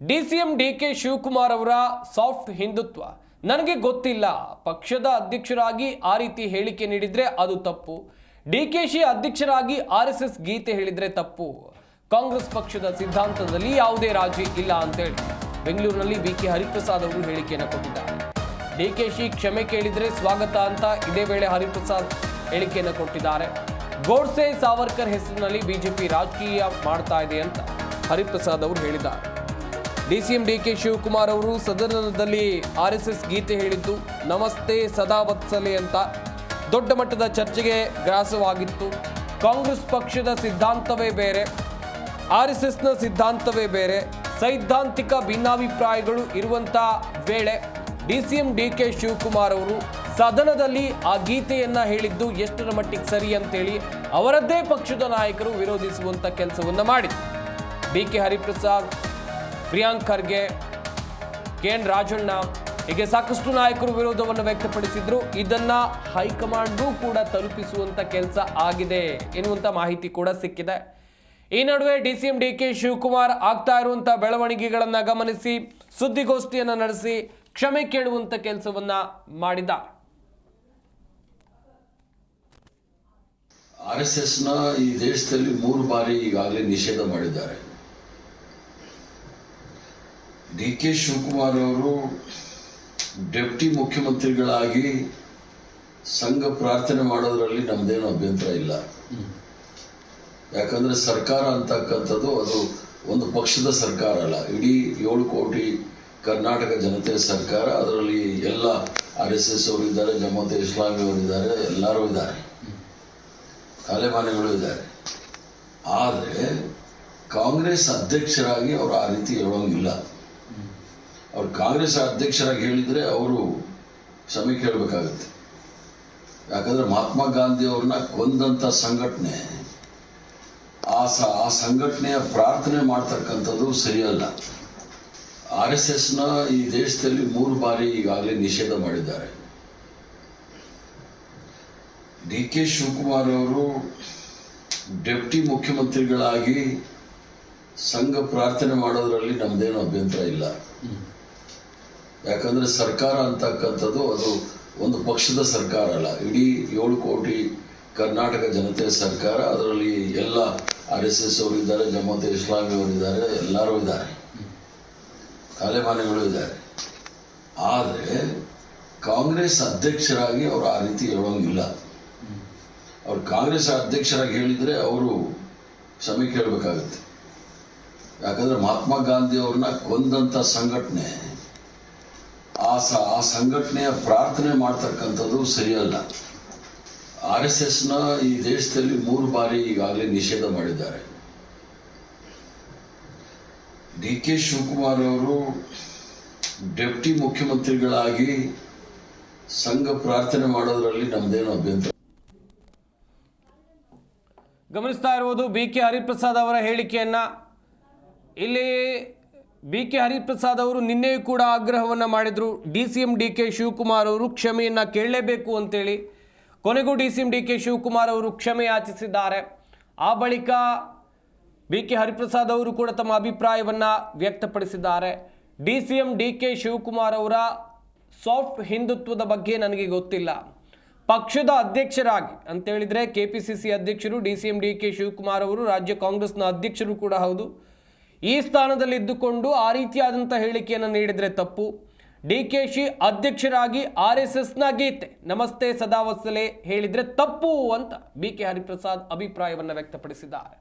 D C M D K Shivakumar ಅವರ soft Hindutva. ನನಗೆ ಗೊತ್ತಿಲ್ಲ. ಪಕ್ಷದ ಅಧ್ಯಕ್ಷರಾಗಿ ಆ ರೀತಿ ಹೇಳಿಕೆ ನೀಡಿದರೆ ಅದು ತಪ್ಪು. ಡಿ ಕೆ ಶಿ ಅಧ್ಯಕ್ಷರಾಗಿ ಆರ್ ಎಸ್ ಎಸ್ ಗೀತೆ ಹೇಳಿದರೆ ತಪ್ಪು. ಕಾಂಗ್ರೆಸ್ ಪಕ್ಷದ ಸಿದ್ಧಾಂತದಲ್ಲಿ ಯಾವುದೇ ರಾಜಿ ಇಲ್ಲ ಅಂತೇಳಿ ಬೆಂಗಳೂರಿನಲ್ಲಿ ಬಿ ಕೆ ಹರಿಪ್ರಸಾದ್ ಅವರು ಹೇಳಿಕೆಯನ್ನು ಕೊಟ್ಟಿದ್ದಾರೆ. ಡಿ ಕೆ ಶಿ ಕ್ಷಮೆ ಕೇಳಿದರೆ ಸ್ವಾಗತ ಅಂತ ಇದೇ ವೇಳೆ ಹರಿಪ್ರಸಾದ್ ಹೇಳಿಕೆಯನ್ನು ಕೊಟ್ಟಿದ್ದಾರೆ. ಗೋಡ್ಸೆ ಸಾವರ್ಕರ್ ಹೆಸರಿನಲ್ಲಿ ಬಿಜೆಪಿ ರಾಜಕೀಯ ಮಾಡ್ತಾ ಇದೆ ಅಂತ ಹರಿಪ್ರಸಾದ್ ಅವರು ಹೇಳಿದ್ದಾರೆ. ಡಿಸಿಎಂ ಡಿ ಕೆ ಶಿವಕುಮಾರ್ ಅವರು ಸದನದಲ್ಲಿ ಆರ್ ಎಸ್ ಗೀತೆ ಹೇಳಿದ್ದು, ನಮಸ್ತೆ ಸದಾ ವತ್ಸಲೆ ಅಂತ ದೊಡ್ಡ ಮಟ್ಟದ ಚರ್ಚೆಗೆ ಗ್ರಾಸವಾಗಿತ್ತು. ಕಾಂಗ್ರೆಸ್ ಪಕ್ಷದ ಸಿದ್ಧಾಂತವೇ ಬೇರೆ, ಆರ್ ಎಸ್ ಎಸ್ನ ಸಿದ್ಧಾಂತವೇ ಬೇರೆ, ಸೈದ್ಧಾಂತಿಕ ಭಿನ್ನಾಭಿಪ್ರಾಯಗಳು ಇರುವಂಥ ವೇಳೆ D C M D K Shivakumar ಅವರು ಸದನದಲ್ಲಿ ಆ ಗೀತೆಯನ್ನು ಹೇಳಿದ್ದು ಎಷ್ಟರ ಮಟ್ಟಿಗೆ ಸರಿ ಅಂತೇಳಿ ಅವರದ್ದೇ ಪಕ್ಷದ ನಾಯಕರು ವಿರೋಧಿಸುವಂತ ಕೆಲಸವನ್ನು ಮಾಡಿದ್ರು. D K Hariprasad Priyank Kharge, K N Rajanna ಹೀಗೆ ಸಾಕಷ್ಟು ನಾಯಕರು ವಿರೋಧವನ್ನು ವ್ಯಕ್ತಪಡಿಸಿದ್ರು. ಇದನ್ನ ಹೈಕಮಾಂಡ್ಗೂ ಕೂಡ ತಲುಪಿಸುವಂತ ಕೆಲಸ ಆಗಿದೆ ಎನ್ನುವಂತ ಮಾಹಿತಿ ಕೂಡ ಸಿಕ್ಕಿದೆ. ಈ ನಡುವೆ D C M D K Shivakumar ಆಗ್ತಾ ಇರುವಂತಹ ಬೆಳವಣಿಗೆಗಳನ್ನ ಗಮನಿಸಿ, ಸುದ್ದಿಗೋಷ್ಠಿಯನ್ನು ನಡೆಸಿ, ಕ್ಷಮೆ ಕೇಳುವಂತ ಕೆಲಸವನ್ನ ಮಾಡಿದ. ಆರ್ ಎಸ್ ಎಸ್ನ ಈ ದೇಶದಲ್ಲಿ ಮೂರು ಬಾರಿ ಈಗಾಗಲೇ ನಿಷೇಧ ಮಾಡಿದ್ದಾರೆ. ಡಿ ಕೆ ಶಿವಕುಮಾರ್ ಅವರು ಡೆಪ್ಟಿ ಮುಖ್ಯಮಂತ್ರಿಗಳಾಗಿ ಸಂಘ ಪ್ರಾರ್ಥನೆ ಮಾಡೋದ್ರಲ್ಲಿ ನಮ್ದೇನು ಅಭ್ಯಂತರ ಇಲ್ಲ. ಯಾಕಂದ್ರೆ ಸರ್ಕಾರ ಅಂತಕ್ಕಂಥದ್ದು ಅದು ಒಂದು ಪಕ್ಷದ ಸರ್ಕಾರ ಅಲ್ಲ. ಇಡೀ ಏಳು ಕೋಟಿ ಕರ್ನಾಟಕ ಜನತೆಯ ಸರ್ಕಾರ, ಅದರಲ್ಲಿ ಎಲ್ಲ ಆರ್ ಎಸ್ ಎಸ್ ಅವರು ಇದ್ದಾರೆ ಜಮಾತೆ ಇಸ್ಲಾಮಿ ಅವರು ಇದ್ದಾರೆ, ಎಲ್ಲರೂ ಇದ್ದಾರೆ. ತಲೆಮಾನೆಗಳು ಇದ್ದಾರೆ. ಆದರೆ ಕಾಂಗ್ರೆಸ್ ಅಧ್ಯಕ್ಷರಾಗಿ ಅವರು ಆ ರೀತಿ ಹೇಳೋಂಗಿಲ್ಲ ಅವ್ರು ಕಾಂಗ್ರೆಸ್ ಅಧ್ಯಕ್ಷರಾಗಿ ಹೇಳಿದರೆ ಅವರು ಕ್ಷಮೆ ಕೇಳಬೇಕಾಗುತ್ತೆ. ಯಾಕಂದರೆ ಮಹಾತ್ಮ ಗಾಂಧಿ ಅವ್ರನ್ನ ಕೊಂದಂತ ಸಂಘಟನೆ, ಆ ಸ, ಆ ಸಂಘಟನೆಯ ಪ್ರಾರ್ಥನೆ ಮಾಡ್ತಕ್ಕಂಥದ್ದು ಸರಿಯಲ್ಲ. ಆರ್ ಎಸ್ ಎಸ್ನ ಈ ದೇಶದಲ್ಲಿ ಮೂರು ಬಾರಿ ಈಗಾಗಲೇ ನಿಷೇಧ ಮಾಡಿದ್ದಾರೆ. ಡಿ ಕೆ ಶಿವಕುಮಾರ್ ಅವರು ಡೆಪ್ಟಿ ಮುಖ್ಯಮಂತ್ರಿಗಳಾಗಿ ಸಂಘ ಪ್ರಾರ್ಥನೆ ಮಾಡೋದ್ರಲ್ಲಿ ನಮ್ದೇನು ಅಭ್ಯಂತರ ಇಲ್ಲ. ಯಾಕಂದ್ರೆ ಸರ್ಕಾರ ಅಂತಕ್ಕಂಥದ್ದು ಅದು ಒಂದು ಪಕ್ಷದ ಸರ್ಕಾರ ಅಲ್ಲ. ಇಡೀ ಏಳು ಕೋಟಿ ಕರ್ನಾಟಕ ಜನತೆಯ ಸರ್ಕಾರ, ಅದರಲ್ಲಿ ಎಲ್ಲ ಆರ್ ಎಸ್ ಎಸ್ ಅವರು ಇದ್ದಾರೆ ಜಮಾತೆ ಇಸ್ಲಾಮಿ ಅವರು ಇದ್ದಾರೆ ಎಲ್ಲರೂ ಇದ್ದಾರೆ. ತಲೆಮಾನೆಗಳು ಇದ್ದಾರೆ. ಆದರೆ ಕಾಂಗ್ರೆಸ್ ಅಧ್ಯಕ್ಷರಾಗಿ ಅವರು ಆ ರೀತಿ ಹೇಳೋಂಗಿಲ್ಲ ಅವ್ರು ಕಾಂಗ್ರೆಸ್ ಅಧ್ಯಕ್ಷರಾಗಿ ಹೇಳಿದ್ರೆ ಅವರು ಕ್ಷಮೆ ಕೇಳಬೇಕಾಗುತ್ತೆ. ಯಾಕಂದ್ರೆ ಮಹಾತ್ಮ ಗಾಂಧಿ ಅವ್ರನ್ನ ಕೊಂದಂತ ಸಂಘಟನೆ ಆ ಸ, ಆ ಸಂಘಟನೆಯ ಪ್ರಾರ್ಥನೆ ಮಾಡ್ತಕ್ಕಂಥದ್ದು ಸರಿಯಲ್ಲ ಆರ್ ಎಸ್ ಎಸ್ನ ಈ ದೇಶದಲ್ಲಿ ಮೂರು ಬಾರಿ ಈಗಾಗಲೇ ನಿಷೇಧ ಮಾಡಿದ್ದಾರೆ. ಡಿ ಕೆ ಶಿವಕುಮಾರ್ ಅವರು ಡೆಪ್ಟಿ ಮುಖ್ಯಮಂತ್ರಿಗಳಾಗಿ ಸಂಘ ಪ್ರಾರ್ಥನೆ ಮಾಡೋದ್ರಲ್ಲಿ ನಮ್ದೇನು ಅಭ್ಯಂತರ. ಗಮನಿಸ್ತಾ ಇರುವುದು ಬಿ ಕೆ ಹರಿಪ್ರಸಾದ್ ಅವರ ಹೇಳಿಕೆಯನ್ನ. ಇಲ್ಲಿ ಬಿ ಕೆ ಹರಿಪ್ರಸಾದ್ ಅವರು ನಿನ್ನೆಯೂ ಕೂಡ ಆಗ್ರಹವನ್ನು ಮಾಡಿದರು. D C M D K Shivakumar ಅವರು ಕ್ಷಮೆಯನ್ನು ಕೇಳಲೇಬೇಕು ಅಂತೇಳಿ. ಕೊನೆಗೂ D C M D K Shivakumar ಅವರು ಕ್ಷಮೆ ಯಾಚಿಸಿದ್ದಾರೆ. ಆ ಬಳಿಕ ಬಿ ಕೆ ಹರಿಪ್ರಸಾದ್ ಅವರು ಕೂಡ ತಮ್ಮ ಅಭಿಪ್ರಾಯವನ್ನು ವ್ಯಕ್ತಪಡಿಸಿದ್ದಾರೆ. D C M D K Shivakumar ಅವರ ಸಾಫ್ಟ್ ಹಿಂದುತ್ವದ ಬಗ್ಗೆ ನನಗೆ ಗೊತ್ತಿಲ್ಲ. ಪಕ್ಷದ ಅಧ್ಯಕ್ಷರಾಗಿ ಅಂತ ಹೇಳಿದ್ರೆ ಕೆ ಪಿ ಸಿ ಸಿ ಅಧ್ಯಕ್ಷರು, D C M D K Shivakumar ಅವರು, ರಾಜ್ಯ ಕಾಂಗ್ರೆಸ್ನ ಅಧ್ಯಕ್ಷರು ಕೂಡ ಹೌದು. ಈ ಸ್ಥಾನದಲ್ಲಿ ಇದ್ದುಕೊಂಡು ಆ ರೀತಿಯಾದಂಥ ಹೇಳಿಕೆಯನ್ನು ನೀಡಿದರೆ ತಪ್ಪು. ಡಿ ಕೆ ಶಿ ಅಧ್ಯಕ್ಷರಾಗಿ ಆರ್ ಎಸ್ ಎಸ್ನ ಗೀತೆ, ನಮಸ್ತೆ ಸದಾವತ್ಸಲೆ ಹೇಳಿದರೆ ತಪ್ಪು ಅಂತ ಬಿ ಕೆ ಹರಿಪ್ರಸಾದ್ ಅಭಿಪ್ರಾಯವನ್ನು ವ್ಯಕ್ತಪಡಿಸಿದ್ದಾರೆ.